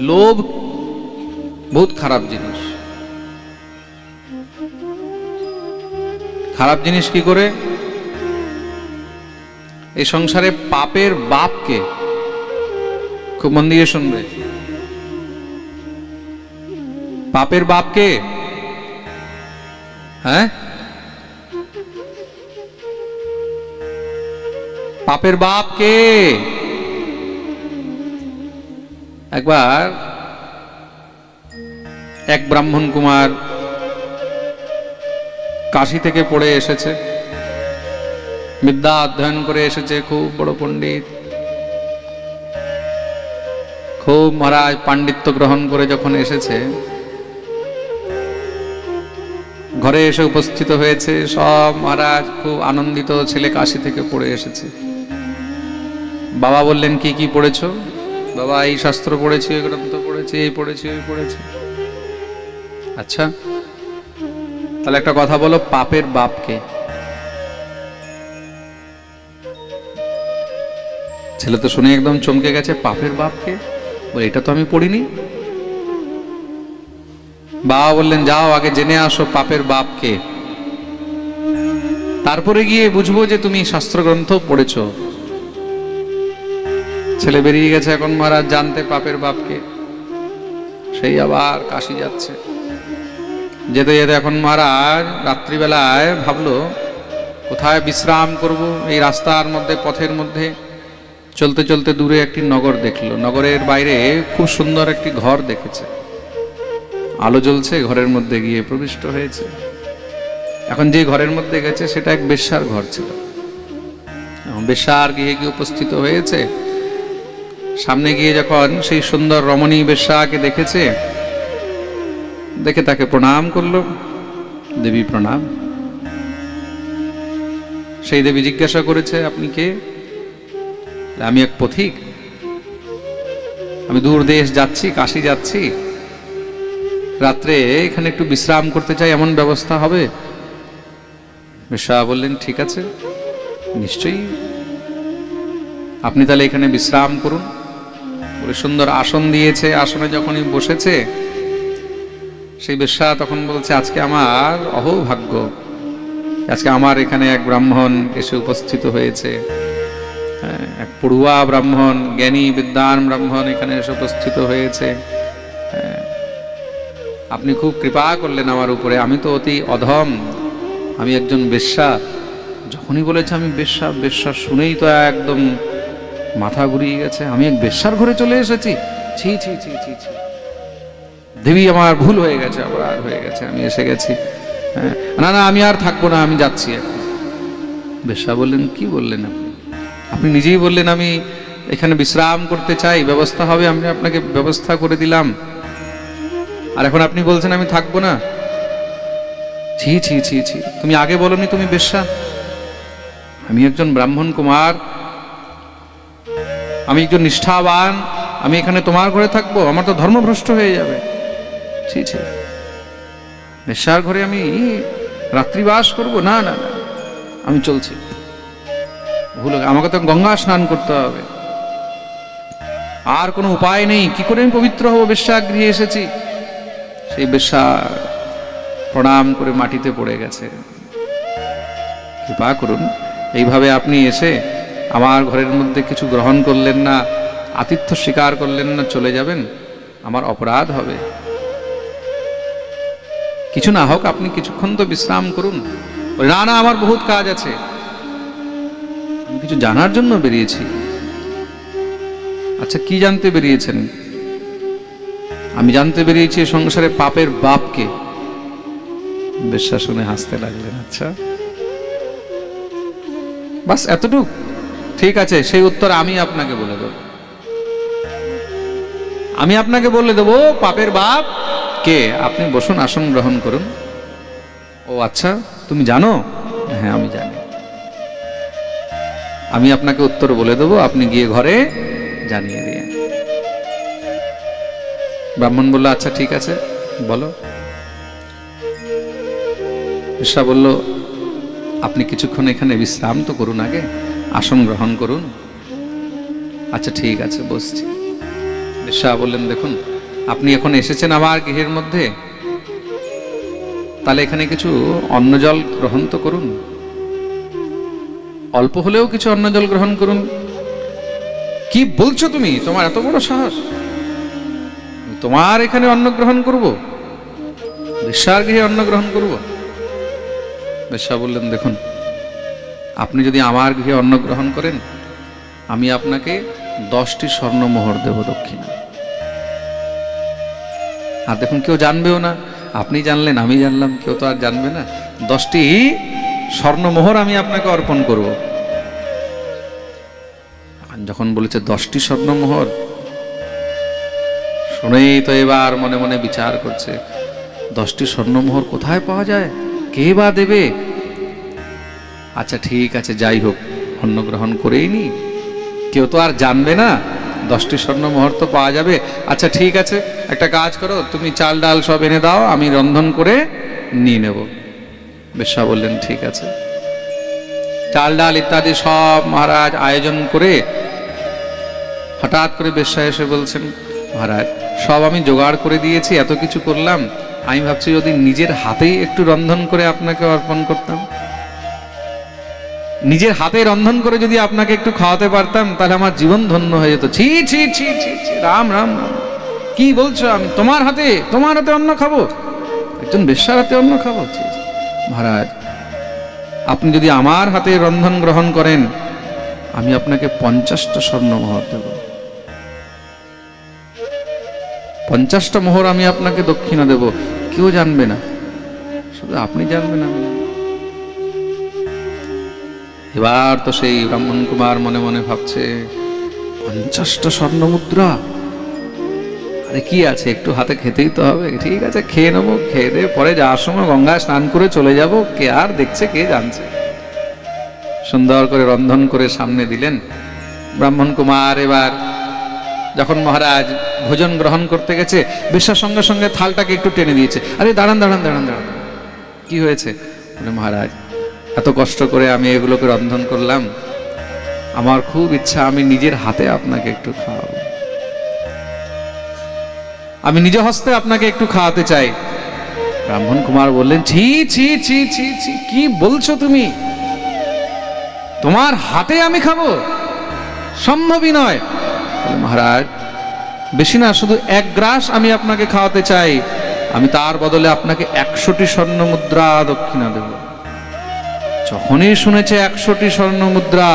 লোভ বহুত খারাপ জিনিস। খারাপ জিনিস কি করে? এই সংসারে পাপের বাপকে খুব মন দিয়ে শুনবে। পাপের বাপকে? হ্যাঁ? পাপের বাপকে? একবার এক ব্রাহ্মণ কুমার কাশি থেকে পড়ে এসেছে। বিদ্যা অধ্যয়ন করে এসেছে, খুব বড় পণ্ডিত। খুব মহারাজ পাণ্ডিত্য গ্রহণ করে যখন এসেছে, ঘরে এসে উপস্থিত হয়েছে। সব মহারাজ খুব আনন্দিত ছেলে কাশি থেকে পড়ে এসেছে। বাবা বললেন, কি কি পড়েছো? বাবা, এই শাস্ত্র পড়েছি ওই গ্রন্থ পড়েছি, এই পড়েছি, ওই পড়েছি। আচ্ছা তাহলে একটা কথা বলো, পাপের বাপকে ছেলে তো শুনে একদম চমকে গেছে, পাপের বাপকে বলে, এটা তো আমি পড়িনি। বাবা বললেন, যাও, আগে জেনে আসো পাপের বাপকে তারপরে গিয়ে বুঝব যে তুমি শাস্ত্রগ্রন্থ পড়েছো। ছেলে বেরিয়ে গেছে এখন মহারাজ জানতে পাপের বাপকে। সেই আবার কাশি যাচ্ছে। যেতে যেতে এখন মহারাজ রাত্রিবেলায় ভাবলো, কোথায় বিশ্রাম করব? এই রাস্তার মধ্যে, পথের মধ্যে। চলতে চলতে দূরে একটি নগর দেখল। নগরের বাইরে খুব সুন্দর একটি ঘর দেখেছে। আলো জ্বলছে, ঘরের মধ্যে গিয়ে প্রবিষ্ট হয়েছে। এখন যে ঘরের মধ্যে গেছে, সেটা এক বেশ্যার ঘর ছিল। বেশ্যার গিয়ে গিয়ে উপস্থিত হয়েছে। সামনে গিয়ে যখন সেই সুন্দর রমণী বেশ্যাকে দেখেছে, দেখে তাকে প্রণাম করল, দেবী প্রণাম। সেই দেবী জিজ্ঞাসা করেছে, আপনি কে? আমি এক পথিক। আমি দূর দেশ যাচ্ছি, কাশি যাচ্ছি। রাত্রে এখানে একটু বিশ্রাম করতে চাই, এমন ব্যবস্থা হবে? বেশ্যা বললেন, ঠিক আছে, নিশ্চয়ই। আপনি তাহলে এখানে বিশ্রাম করুন। বলে সুন্দর আসন দিয়েছে আসনে যখনই বসেছে সেই বেশ্যা তখন বলছে আজকে আমার অহোভাগ্য। আজকে আমার এখানে এক ব্রাহ্মণ এসে উপস্থিত হয়েছে। হ্যাঁ, এক পড়ুয়া ব্রাহ্মণ জ্ঞানী বিদ্যান ব্রাহ্মণ এখানে এসে উপস্থিত হয়েছে। হ্যাঁ, আপনি খুব কৃপা করলেন আমার উপরে। আমি তো অতি অধম। আমি একজন বেশ্যা। যখনই বলেছে আমি বেশ্যা বেশ্যা শুনেই তো একদম মাথা ঘুরিয়ে গেছে আমি এক বেশ্যার ঘরে চলে এসেছি। ছি ছি ছি ছি ছি। দেবী আমার ভুল হয়ে গেছে আবার আর হয়ে গেছে আমি এসে গেছি। হ্যাঁ, না না আমি আর থাকব না আমি যাচ্ছি এখন। বেশ্যা বললেন কি বললেন আপনি? আপনি নিজেই বললেন আমি এখানে বিশ্রাম করতে চাই ব্যবস্থা হবে আমি আপনাকে ব্যবস্থা করে দিলাম। আর এখন আপনি বলছেন আমি থাকব না? ছি ছি ছি ছি তুমি আগে বলনি তুমি বেশ্যা। আমি একজন ব্রাহ্মণ কুমার আমি একজন নিষ্ঠাবান, আমি এখানে তোমার ঘরে থাকব, আমার তো ধর্মভ্রষ্ট হয়ে যাবে। ছি ছি। নেশার ঘরে আমি রাত্রিবাস করব? না না না, আমি চলছি। ভুল আমাকে তো গঙ্গা স্নান করতে হবে। আর কোনো উপায় নেই। কি করে আমি পবিত্র হব? বেশ্যাগৃহে এসেছি। সেই বেশ্যা প্রণাম করে মাটিতে পড়ে গেছে। কৃপা করুন। এইভাবে আপনি এসে আমার ঘরের মধ্যে কিছু গ্রহণ করলেন না, আতিথ্য স্বীকার করলেন না, চলে যাবেন, আমার অপরাধ হবে। কিছু না হোক, আপনি কিছুক্ষণ তো বিশ্রাম করুন। না না, আমার বহুত কাজ আছে। আমি কিছু জানার জন্য বেরিয়েছি। আচ্ছা কি জানতে বেরিয়েছেন? আমি জানতে বেরিয়েছি সংসারে পাপের বাপকে। বেশ্যা শুনে হাসতে লাগলেন আচ্ছা। বাস, এতটুক? ঠিক আছে, সেই উত্তর আমি আপনাকে বলে দেব। আমি আপনাকে বলে দেবো, পাপের বাপ, কে? আপনি বসুন, আসন গ্রহণ করুন। ও আচ্ছা তুমি জানো? হ্যাঁ আমি জানি। আমি আপনাকে উত্তর বলে দেবো, আপনি গিয়ে ঘরে জানিয়ে দিয়ে। ব্রাহ্মণ বলল আচ্ছা ঠিক আছে, বলো। ঈশা বলল, আপনি কিছুক্ষণ এখানে বিশ্রাম তো করুন আগে। আসন গ্রহণ করুন। আচ্ছা ঠিক আছে, বসছি। শাহ বললেন, দেখুন, আপনি এখন এসেছেন আমার গৃহের মধ্যে। তাহলে এখানে কিছু অন্ন জল গ্রহণ তো করুন। অল্প হলেও কিছু অন্ন জল গ্রহণ করুন। কি বলছো তুমি? তোমার এত বড় সাহস। তোমার এখানে অন্ন গ্রহণ করব। বিশ্বার গৃহে অন্ন গ্রহণ করব। বেশ্যা বললেন, দেখুন আপনি যদি আমার গৃহে অন্ন গ্রহণ করেন, আমি আপনাকে দশটি স্বর্ণমোহর দেব দক্ষিণা। আর দেখুন, কেউ জানবেও না। আপনি জানলেন, আমি জানলাম, কেউ তো আর জানবে না। দশটি স্বর্ণমোহর আমি আপনাকে অর্পণ করব। যখন বলেছে দশটি স্বর্ণমোহর শুনেই তো এবার মনে মনে বিচার করছে, দশটি স্বর্ণমোহর কোথায় পাওয়া যায়? কে বা দেবে? আচ্ছা ঠিক আছে, যাই হোক, অন্ন গ্রহণ করেই নি। কেউ তো আর জানবে না, দশটি স্বর্ণ মুহূর্ত পাওয়া যাবে। আচ্ছা ঠিক আছে, একটা কাজ করো, তুমি চাল ডাল সব এনে দাও, আমি রন্ধন করে নিয়ে নেব। বেশ্যা বললেন, ঠিক আছে। চাল ডাল ইত্যাদি সব মহারাজ আয়োজন করে হঠাৎ করে বেশ্যা এসে বলছেন, মহারাজ, সব আমি জোগাড় করে দিয়েছি, এত কিছু করলাম। আমি ভাবছি যদি নিজের হাতেই একটু রন্ধন করে আপনাকে অর্পণ করতাম। নিজের হাতে রন্ধন করে যদি আপনাকে একটু খাওয়াতে পারতাম, তাহলে আমার জীবন ধন্য হয়ে যেত। ছি ছি ছি ছি ছি, রাম রাম কি বলছো আমি? তোমার হাতে তোমার হাতে অন্ন খাব? একজন বেশ্যার হাতে অন্ন খাব। মহারাজ, আপনি যদি আমার হাতে রন্ধন গ্রহণ করেন, আমি আপনাকে পঞ্চাশটা স্বর্ণ মোহর দেব। পঞ্চাশটা মোহর আমি আপনাকে দক্ষিণা দেব। কেউ জানবে না। শুধু আপনি জানবেন আমি। এবার তো সেই ব্রাহ্মণ কুমার মনে মনে ভাবছে, পঞ্চাশটা স্বর্ণ মুদ্রা আরে কি আছে, একটু হাতে খেতেই তো হবে। ঠিক আছে, খেয়ে নেব, খেয়ে দিয়ে পরে যাওয়ার সময় গঙ্গায় স্নান করে চলে যাব। কে আর দেখছে, কে জানছে? সুন্দর করে রন্ধন করে সামনে দিলেন ব্রাহ্মণ কুমার। এবার যখন মহারাজ ভোজন গ্রহণ করতে গেছে বিশ্বাস সঙ্গে সঙ্গে থালটাকে একটু টেনে দিয়েছে। আরে দাঁড়ান দাঁড়ান দাঁড়ান দাঁড়ান। কি হয়েছে? মহারাজ এত কষ্ট করে আমি এগুলোকে রন্ধন করলাম। আমার খুব ইচ্ছা, আমি নিজের হাতে আপনাকে একটু খাওয়াবো। আমি নিজ হস্তে আপনাকে একটু খাওয়াতে চাই। ব্রাহ্মণ কুমার বললেন, ছি ছি ছি ছি ছি, কি বলছো তুমি? তোমার হাতে আমি খাব? সম্ভবই নয়। মহারাজ, বেশি না, শুধু এক গ্রাস আমি আপনাকে খাওয়াতে চাই। আমি তার বদলে আপনাকে একশোটি স্বর্ণ মুদ্রা দক্ষিণা দেব। যখনই শুনেছে একশোটি স্বর্ণ মুদ্রা,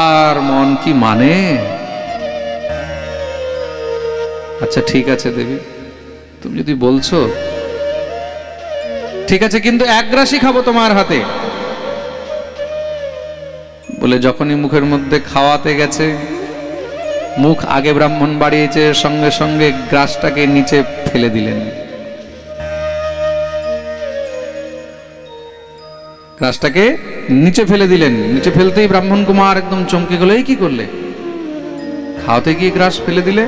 আর মন কি মানে? আচ্ছা ঠিক আছে দেবী। তুমি যদি বলছো। ঠিক আছে, কিন্তু এক গ্রাসই খাব তোমার হাতে। বলে যখনই মুখের মধ্যে খাওয়াতে গেছে, মুখ আগে ব্রাহ্মণ বাড়িয়েছে, সঙ্গে সঙ্গে গ্রাসটাকে নিচে ফেলে দিলেন। গ্রাসটাকে নিচে ফেলে দিলেন। নিচে ফেলতেই ব্রাহ্মণ কুমার একদম চমকে গেল, এই কি করলে? খাওয়াতে গিয়ে গ্রাস ফেলে দিলে।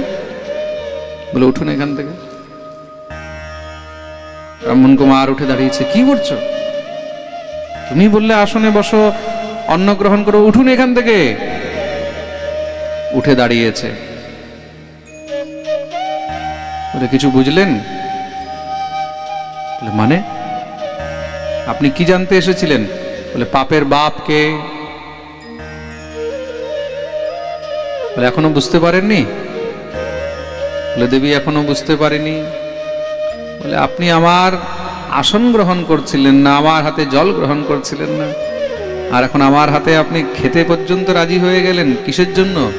বলে, উঠুন এখান থেকে। ব্রাহ্মণ কুমার উঠে দাঁড়িয়েছে, কি করছ? তুমি বললে আসনে বসো, অন্ন গ্রহণ করো, উঠুন এখান থেকে। উঠে দাঁড়িয়েছে। বলে, কিছু বুঝলেন? মানে? আপনি কি জানতে এসেছিলেন? বলে, পাপের বাপকে বলে, এখনও বুঝতে পারেননি? বলে, দেবী, এখনও বুঝতে পারেনি। বলে, আপনি আমার আসন গ্রহণ করছিলেন না, আমার হাতে জল গ্রহণ করছিলেন না। আর এখন আমার হাতে আপনি খেতে পর্যন্ত রাজি হয়ে গেলেন কিসের জন্য?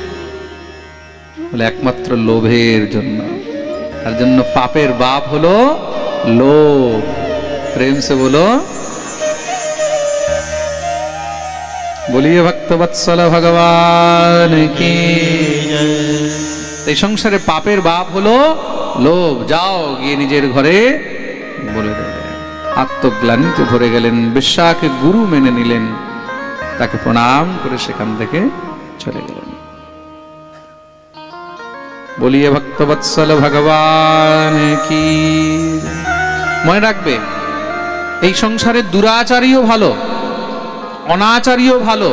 বলে, একমাত্র লোভের জন্য। তার জন্য পাপের বাপ হলো লোভ। প্রেম সে বলো বলিয়ে ভক্ত বৎসল ভগবান কি এই সংসারে পাপের বাপ হলো লোভ, যাও গিয়ে নিজের ঘরে বলে দেবে। আত্মগ্লানিতে ভরে গেলেন বিশ্বাকে গুরু মেনে নিলেন, তাকে প্রণাম করে সেখান থেকে চলে গেলেন। বলিয়ে ভক্তবৎসল ভগবান কি? মনে রাখবে, এই সংসারে দুরাচারীও ভালো। অনাচারীও ভালো,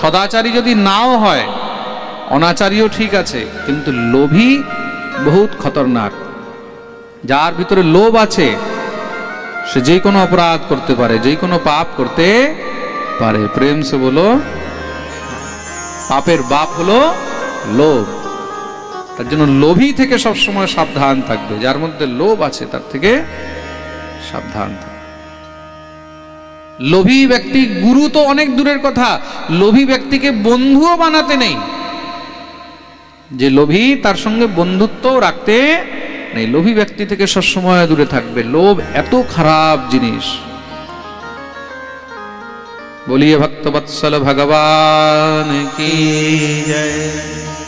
সদাচারী যদি নাও হয়, অনাচারীও ঠিক আছে, কিন্তু লোভী বহুত খতরনাক। যার ভিতরে লোভ আছে, সে যে কোনো অপরাধ করতে পারে, যে কোনো পাপ করতে পারে। প্রেম সে বলো, পাপের বাপ হলো লোভ। তার জন্য লোভী থেকে সবসময় সাবধান থাকবে। যার মধ্যে লোভ আছে, তার থেকে সাবধান থাকবে। লোভী ব্যক্তি গুরু তো অনেক দূরের কথা, লোভী ব্যক্তিকে বন্ধুও বানাতে নেই। যে লোভী তার সঙ্গে বন্ধুত্ব রাখতে নেই, লোভী ব্যক্তি থেকে সবসময় দূরে থাকবে। লোভ এত খারাপ জিনিস। বলিয়ে ভক্তবৎসল ভগবান কি জয়।